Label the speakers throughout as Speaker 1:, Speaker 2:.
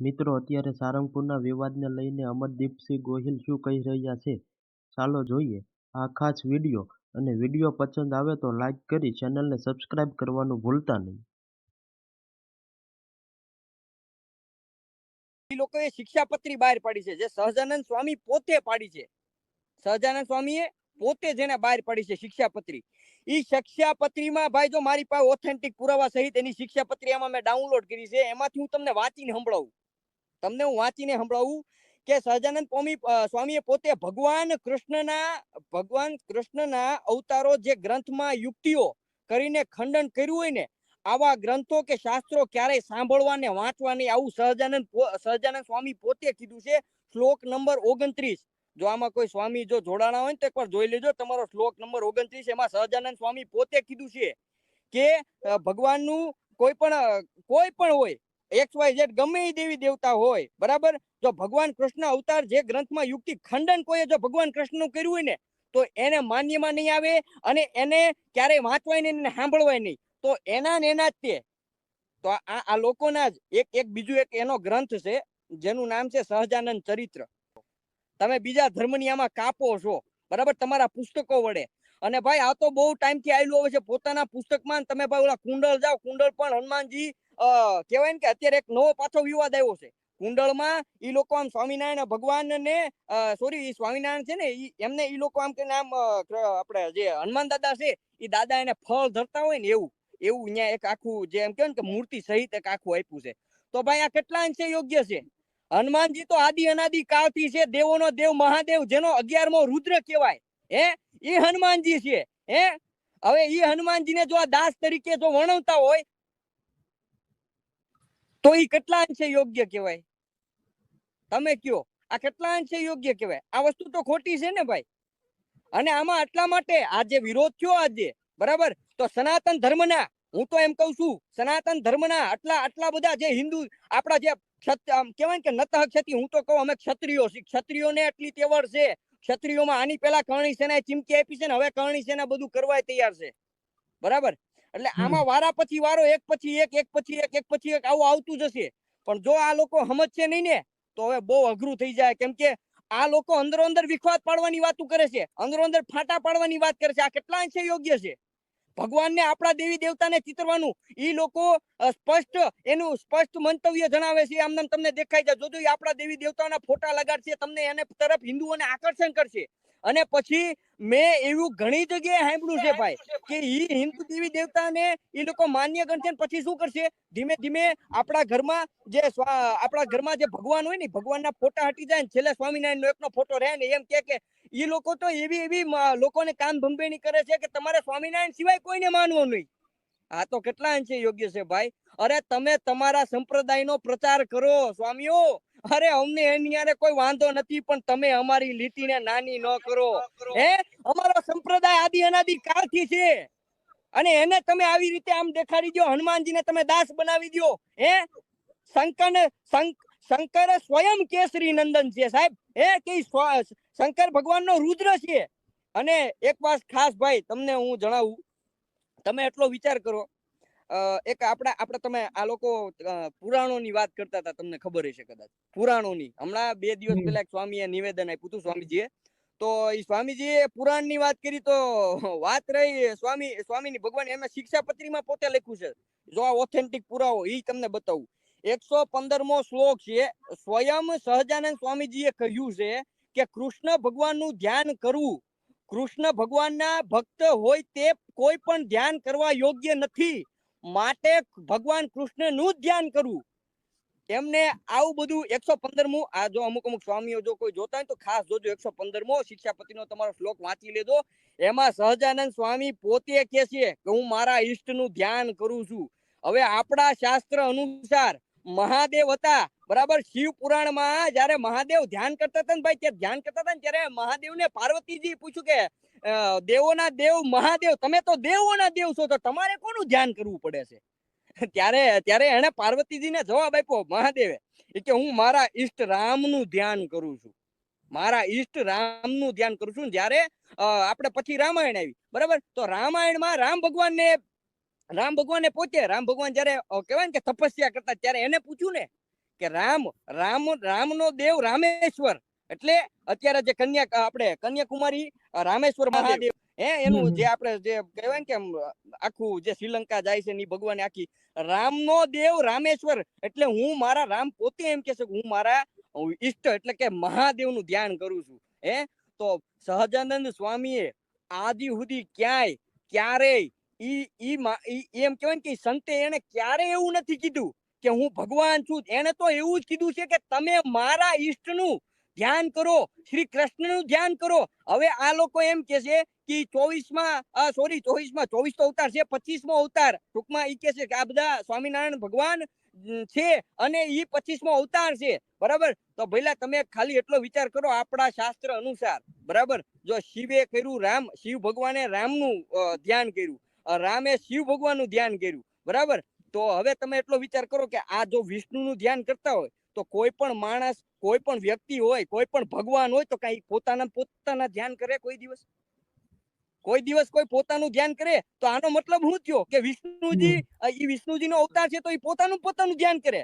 Speaker 1: મિત્રો, અત્યારે સારંગપુરના વિવાદને લઈને અમરદીપસિંહ ગોહિલ શું કહી રહ્યા છે? ચાલો જોઈએ. આ ખાસ વીડિયો અને વીડિયો પસંદ આવે તો લાઈક કરી ચેનલને સબસ્ક્રાઇબ કરવાનું ભૂલતા નહીં.
Speaker 2: લોકોએ શિક્ષાપત્રી બહાર પાડી છે, જે સહજાનંદ સ્વામી પોતે પાડી છે. સહજાનંદ સ્વામીએ પોતે જેને બહાર પાડી છે શિક્ષાપત્રી. ઈ શિક્ષાપત્રીમાં ભાઈ જો મારી પાસે ઓથેન્ટિક પુરાવા સહિત એની શિક્ષાપત્રી એમાં મેં ડાઉનલોડ કરી છે, એમાંથી હું તમને વાંચીને સંભળાવું. તમને હું વાંચીને સંભળાવું કે સહજાનંદ સ્વામી સ્વામીએ પોતે ભગવાન કૃષ્ણના ભગવાન કૃષ્ણના અવતારો જે ગ્રંથમાં યુક્તિઓ કરીને ખંડન કર્યું હોય ને, આવા ગ્રંથો કે શાસ્ત્રો ક્યારેય સાંભળવા ને વાંચવા નહીં આવું સહજાનંદ સહજાનંદ સ્વામી પોતે કીધું છે, શ્લોક નંબર ઓગણત્રીસ. જો આમાં કોઈ સ્વામી જો જોડાણા હોય ને, તો એકવાર જોઈ લેજો, તમારો શ્લોક નંબર ઓગણત્રીસ એમાં સહજાનંદ સ્વામી પોતે કીધું છે કે ભગવાનનું કોઈ પણ કોઈ પણ હોય એક્સ વાય ઝેડ ગમે એ દેવી દેવતા હોય, બરાબર? જો ભગવાન કૃષ્ણ અવતાર જે ગ્રંથમાં યુક્તિ ખંડન કોઈએ જો ભગવાન કૃષ્ણનું કર્યું હોય ને, તો એને માન્યમાં નહીં આવે અને એને ક્યારેય વાંચવાય નહીં એને સાંભળવાય નહીં. તો એના ને એના જ તે. તો આ- આ લોકોના જ એક એક બીજું એક એનો ગ્રંથ છે, જેનું નામ છે સહજાનંદ ચરિત્ર. તમે બીજા ધર્મની આમાં કાપો છો, બરાબર? તમારા પુસ્તકો વડે. અને ભાઈ, આ તો બહુ ટાઈમથી આવેલું આવે છે, પોતાના પુસ્તકમાં તમે ભાઈ ઓલા કુંડળ જાઓ કુંડળ પણ હનુમાનજી કહેવાય ને કે અત્યારે એક નવો પાછો વિવાદ આવ્યો છે. કુંડળમાં ઈ લોકો આમ સ્વામિનારાયણ ભગવાન ને સોરી સ્વામિનારાયણ છે ને એમને ઈ લોકો આમ કે આમ આપણે જે હનુમાન દાદા છે એ દાદા એને ફળ ધરતા હોય ને એવું એવું અહીંયા એક આખું જે એમ કહેવાય ને કે મૂર્તિ સહિત એક આખું આપ્યું છે. તો ભાઈ આ કેટલા અંશે યોગ્ય છે? હનુમાનજી તો આદિ અનાદિ કાળથી છે, દેવોનો દેવ મહાદેવ જેનો અગિયારમો રુદ્ર કહેવાય. હે? એ હનુમાનજી છે. હે? હવે એ હનુમાનજીને જો આ દાસ તરીકે જો વર્ણવતા હોય તો એ કેટલા અંશે યોગ્ય કહેવાય? તમે કયો? આ કેટલા અંશે યોગ્ય કહેવાય? આ વસ્તુ તો ખોટી છે ને ભાઈ. અને આમાં આટલા માટે આજે વિરોધ થયો આજે, બરાબર? તો સનાતન ધર્મના, હું તો એમ કઉ છું, સનાતન ધર્મના આટલા આટલા બધા જે હિન્દુ, આપણા જે કેવાય કે નતઃ ક્ષતિ, હું તો કહું અમે ક્ષત્રિયો છીએ. ક્ષત્રિયોને આટલી તેવડ છે. ક્ષત્રિયોમાં આની પહેલા કરણી સેના ચીમકી આપી છે ને હવે કરણી સેના બધું કરવા તૈયાર છે. બરાબર? એટલે આમાં વારા પછી વારો એક પછી એક એક પછી એક એક પછી એક આવું આવતું જશે. પણ જો આ લોકો સમજશે નહીં ને તો હવે બહુ અઘરું થઈ જાય. કેમ કે આ લોકો અંદરો અંદર વિખવાદ પાડવાની વાતો કરે છે. અંદરો અંદર ફાટા પાડવાની વાત કરે છે. આ કેટલા અંશે યોગ્ય છે? ભગવાનને આપણા દેવી દેવતાને ચિતરવાનું. ઈ લોકો સ્પષ્ટ એનું સ્પષ્ટ મંતવ્ય જણાવે છે. આમ તમને દેખાઈ જાય. જોજો આપણા દેવી દેવતાના ફોટા લગાડશે. તમને એને તરફ હિન્દુઓને આકર્ષણ કરશે. અને પછી મેં એવું ઘણી જગ્યાએ સાંભળ્યું છે ભાઈ કે ઈ હિન્દુ દેવી દેવતાને ઈ લોકો માન્ય ગણશે પછી શું કરશે? ધીમે ધીમે આપણા ઘરમાં જે આપણા ઘરમાં જે ભગવાન હોય ને ભગવાનના ફોટા હટી જાય ને છેલ્લે સ્વામિનારાયણ નો એકનો ફોટો રહે ને એમ કે કે ઈ લોકો તો એવી એવી લોકોને કામ ભંભેણી કરે છે કે તમારે સ્વામિનારાયણ સિવાય કોઈને માનવું નહીં. આ તો કેટલા અંશે યોગ્ય છે ભાઈ. અરે તમે તમારા સંપ્રદાયનો પ્રચાર કરો સ્વામીઓ. અરે, અમને એની કોઈ વાંધો નથી, પણ તમે અમારી લીટીને નાની ન કરો. હે? અમારો સંપ્રદાય આદિ અનાદિ કાળથી છે. અને એને તમે આવી રીતે આમ દેખાડી દો હનુમાનજીને તમે દાસ બનાવી દો હે? શંકર શંકર સ્વયં કેસરી નંદન છે, સાહેબ. હે, કે શંકર ભગવાનનો રુદ્ર છે. અને એક વાત ખાસ ભાઈ, તમને હું જણાવું, તમે એટલો વિચાર કરો એક આપણા આપણે તમે આ લોકો પુરાણોની વાત કરતા હતા તમને ખબર હશે કદાચ. પુરાણોની. હમણાં બે દિવસ પહેલા એક સ્વામીએ નિવેદન આપ્યું હતું સ્વામીજીએ. તો એ સ્વામીજીએ પુરાણની વાત કરી તો વાત રહી સ્વામી સ્વામીની ભગવાન એમાં શિક્ષાપત્રીમાં પોતે લખ્યું છે. જો આ ઓથેન્ટિક પુરાવો એ તમને બતાવું. એકસો પંદરમો શ્લોક છે સ્વયં સહજાનંદ સ્વામીજીએ કહ્યું છે કે કૃષ્ણ ભગવાનનું ધ્યાન કરવું. કૃષ્ણ ભગવાનના ભક્ત હોય તે કોઈ પણ ધ્યાન કરવા યોગ્ય નથી. માટે ભગવાન કૃષ્ણનું ધ્યાન કરવું. એમને આવું બધું એકસો પંદરમું, આ જો અમુક અમુક સ્વામીઓ જો કોઈ જોતા હોય તો ખાસ જોજો એકસો પંદરમો, શિક્ષાપતિનો તમારો શ્લોક વાંચી લેજો. એમાં સહજાનંદ સ્વામી પોતે કે છે કે હું મારા ઈષ્ટનું ધ્યાન કરું છું. હવે આપણા શાસ્ત્ર અનુસાર મહાદેવ હતા, બરાબર? શિવ પુરાણમાં જ્યારે મહાદેવ ધ્યાન કરતા હતા ને ભાઈ, ત્યારે ધ્યાન કરતા હતા ને ત્યારે મહાદેવને પાર્વતીજી પૂછ્યું કે દેવોના દેવ મહાદેવ, તમે તો દેવોના દેવ છો, તો તમારે કોનું ધ્યાન કરવું પડે છે? ત્યારે ત્યારે એને પાર્વતીજીને જવાબ આપ્યો, મહાદેવે કે હું મારા ઈષ્ટ રામનું ધ્યાન કરું છું. મારા ઈષ્ટ રામનું ધ્યાન કરું છું. જ્યારે આપણે પછી રામાયણ આવી. બરાબર? તો રામાયણમાં રામ ભગવાનને રામ ભગવાનને પોતે, રામ ભગવાન જ્યારે કહેવાય ને કે તપસ્યા કરતા ત્યારે એને પૂછ્યું ને કે રામ રામ, રામનો દેવ રામેશ્વર. એટલે અત્યારે જે કન્યા, આપણે કન્યાકુમારી રામેશ્વર મહાદેવ. હે એનું. જે આપણે જે કહેવાય ને કે આખું જે શ્રીલંકા જાય છે ની ભગવાન આખી રામનો દેવ રામેશ્વર. એટલે હું મારા રામ પોતે એમ કે છે કે હું મારા ઈષ્ટ એટલે કે મહાદેવનું ધ્યાન કરું છું. હે તો સહજાનંદ સ્વામીએ આદિ સુધી ક્યાંય ક્યારેય ઈ ઈ એમ કહેવાય ને કે સંતે એને ક્યારે એવું નથી કીધું કે હું ભગવાન છું. એને તો એવું જ કીધું છે કે તમે મારા ઈષ્ટનું ધ્યાન કરો, શ્રી કૃષ્ણનું ધ્યાન કરો. હવે આ લોકો એમ કે છે કે ચોવીસમાં સોરી ચોવીસમાં ચોવીસ તો અવતાર છે, પચીસમો અવતાર. ટૂંકમાં એ કે છે કે આ બધા સ્વામિનારાયણ ભગવાન છે અને એ પચીસમો અવતાર છે. બરાબર? તો ભઈલા તમે ખાલી એટલો વિચાર કરો આપણા શાસ્ત્ર અનુસાર. બરાબર? જો શિવે કર્યું રામ, શિવ ભગવાને રામનું ધ્યાન કર્યું. રામે શિવ ભગવાનનું ધ્યાન કર્યું. બરાબર? તો હવે તમે એટલો વિચાર કરો કે આ જો વિષ્ણુનું ધ્યાન કરતા હોય તો કોઈ પણ માણસ કોઈ પણ વ્યક્તિ હોય કોઈ પણ ભગવાન હોય તો કઈ પોતાના પોતાના ધ્યાન કરે કોઈ દિવસ? કોઈ દિવસ કોઈ પોતાનું ધ્યાન કરે? તો આનો મતલબ શું થયો? કે વિષ્ણુજી એ વિષ્ણુજી નો અવતાર છે તો એ પોતાનું પોતાનું ધ્યાન કરે.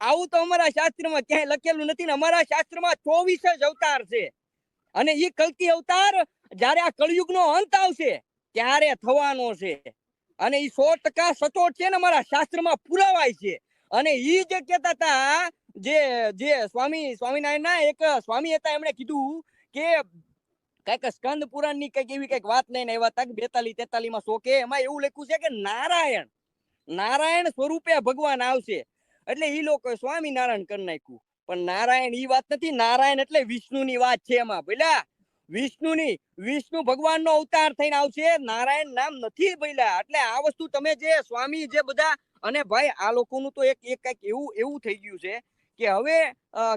Speaker 2: આવું તો અમારા શાસ્ત્રમાં ક્યાંય લખેલું નથી ને અમારા શાસ્ત્રમાં ચોવીસ જ અવતાર છે. અને એ કલ્કી અવતાર જયારે આ કળિયુગનો અંત આવશે ત્યારે થવાનો છે. અને એ સો ટકા સચોટ છે ને અમારા શાસ્ત્રમાં પુરાવાય છે. અને એ જે કહેતા હતા જે જે સ્વામી, સ્વામિનારાયણના એક સ્વામી હતા, એમણે કીધું કે કંઈક સ્કંદ પુરાણની કંઈક એવી કંઈક વાત લઈને આવ્યા હતા બેતાલી તેતાલી માં શોકે એમાં એવું લખ્યું છે કે નારાયણ નારાયણ સ્વરૂપે ભગવાન આવશે. એટલે ઈ લોકો સ્વામિનારાયણ કરી નાખ્યું. પણ નારાયણ ઈ વાત નથી, નારાયણ એટલે વિષ્ણુ ની વાત છે એમાં. ભઈલા, વિષ્ણુની, વિષ્ણુ ભગવાન નો અવતાર થઈને આવશે, નારાયણ નામ નથી ભઈલા. એટલે આ વસ્તુ તમે જે સ્વામી જે બધા, અને ભાઈ આ લોકોનું તો એક એક કંઈક એવું એવું થઈ ગયું છે. કે હવે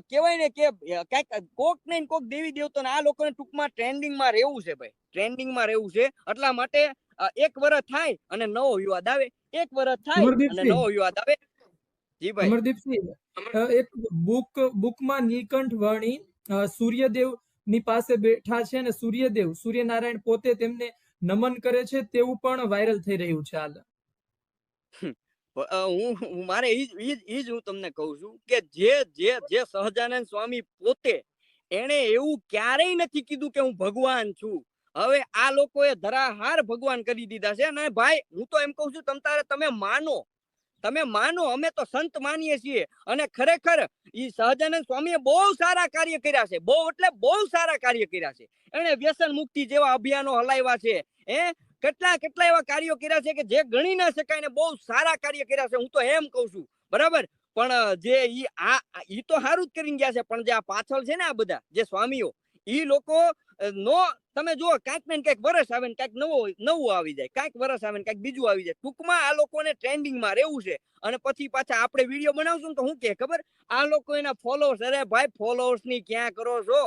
Speaker 2: કહેવાય ને કે કંઈક કોક ને કોક દેવી દેવતો આ લોકોને ટૂંકમાં ટ્રેન્ડિંગમાં રહેવું છે ભાઈ. ટ્રેન્ડિંગમાં રહેવું છે. એટલા માટે એક વર્ષ થાય અને નવો વિવાદ આવે. એક વર્ષ થાય અને નવો વિવાદ આવે. જી ભાઈ.
Speaker 3: અમરદીપસિંહ એક બુક બુકમાં નીલકંઠ વર્ણી સૂર્યદેવની પાસે બેઠા છે અને સૂર્યદેવ સૂર્યનારાયણ પોતે તેમને નમન કરે છે. તેવું પણ વાયરલ થઈ રહ્યું છે હાલ.
Speaker 2: હું મારે ઈજ હું તમને કહું છું કે જે જે જે સહજાનંદ સ્વામી પોતે એને એવું ક્યારેય નથી કીધું કે હું ભગવાન છું. હવે આ લોકોએ ધરાહાર ભગવાન કરી દીધા છે અને ભાઈ, હું તો એમ કહું છું તમ તારે, તમે માનો. તમે માનો, અમે તો સંત માનીએ છીએ અને ખરેખર ઈ સહજાનંદ સ્વામીએ બહુ સારા કાર્ય કર્યા છે. બહુ એટલે બહુ સારા કાર્ય કર્યા છે. એને વ્યસન મુક્તિ જેવા અભિયાનો હલાવ્યા છે. હે? કેટલા કેટલા એવા કાર્યો કર્યા છે કે જે ગણી ના શકાય ને બહુ સારા કાર્ય કર્યા છે, હું તો એમ કહું છું. બરાબર? પણ જે ઈ આ ઈ તો સારું જ કરીને ગયા છે, પણ જે આ પાછળ છે ને આ બધા, જે સ્વામીઓ, ઈ લોકો નો, તમે જુઓ, કાંઈક ને કાંઈક વરસ આવે ને કાંઈક નવો, નવું આવી જાય, કાંઈક વરસ આવે ને કાંઈક બીજું આવી જાય. ટૂંકમાં આ લોકોને ટ્રેન્ડિંગમાં રહેવું છે, અને પછી પાછા આપણે વીડિયો બનાવશું તો શું કે ખબર? આ લોકો એના ફોલોઅર્સ અરે ભાઈ ફોલોઅર્સની ક્યાં કરો છો?